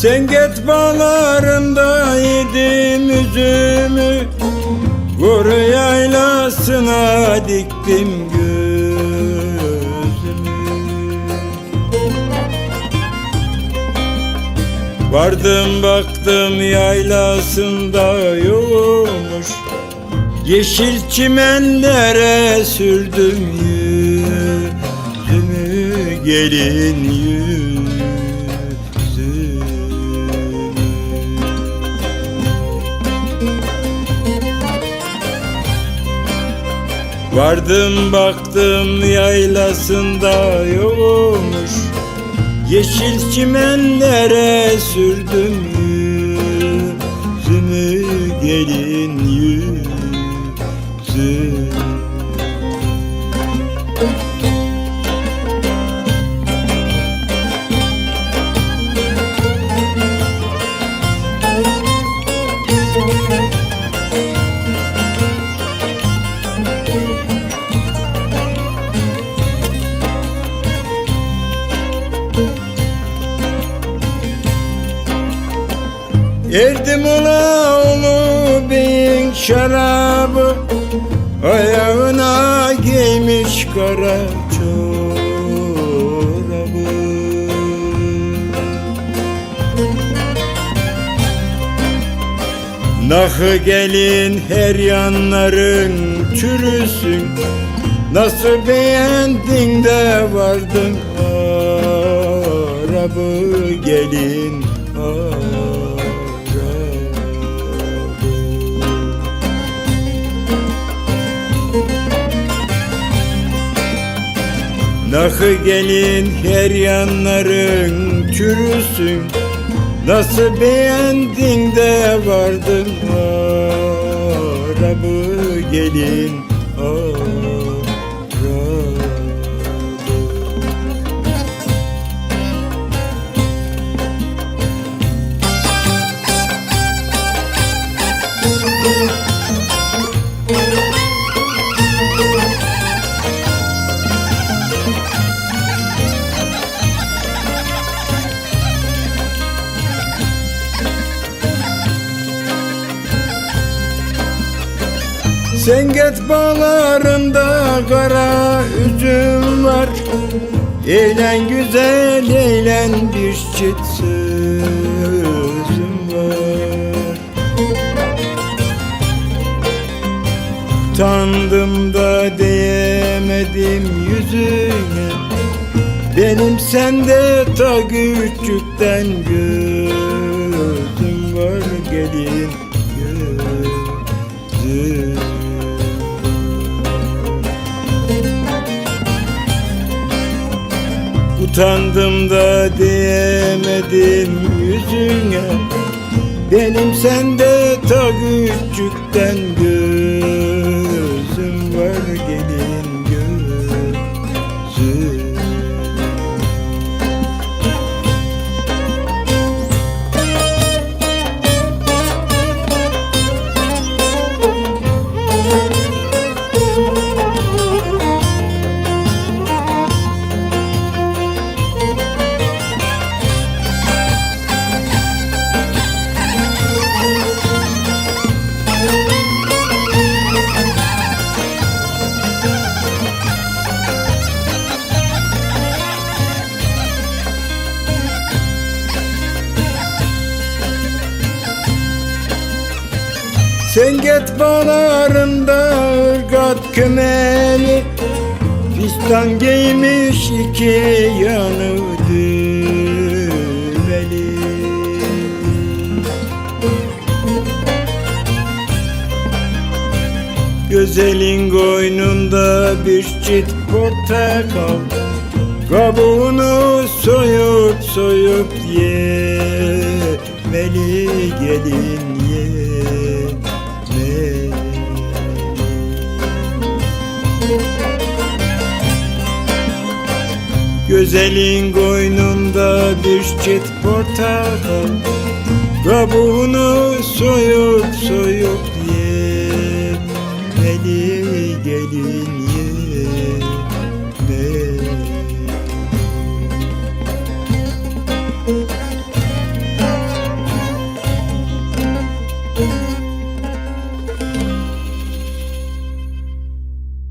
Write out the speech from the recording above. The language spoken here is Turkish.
Senget bağlarında yedim üzümü Kuru yaylasına diktim gözümü. Vardım baktım yaylasında yokmuş Yeşil çimenlere sürdüm yüzümü Gelin yüzümü Vardım baktım yaylasında yokmuş Yeşil çimenlere sürdüm yüzümü Gelin yüzümü Erdim ola oğlu beyin şarabı Ayağına giymiş kara çorabı. Nahı gelin her yanların çürüsün Nasıl beğendin de vardın arabı gelin Nahı gelin her yanların çürüsün Nasıl beğendin de vardın arabı gelin Senget bağlarında kara üzüm var. Eğlen güzel eğlen bir çift sözüm var. Tandım da diyemedim yüzüne. Benim sende ta küçükten gözüm var gelin gözüm Utandım da diyemedim yüzüne. Benim sende ta küçükten Senget bağlarında ırgat kümeli Fistan giymiş iki yanı düğmeli Güzelin koynunda bir çift portakal. Kabuğunu soyup soyup yemeli gelin yemeli Güzelin koynunda bir çift portakal Kabuğunu soyup soyup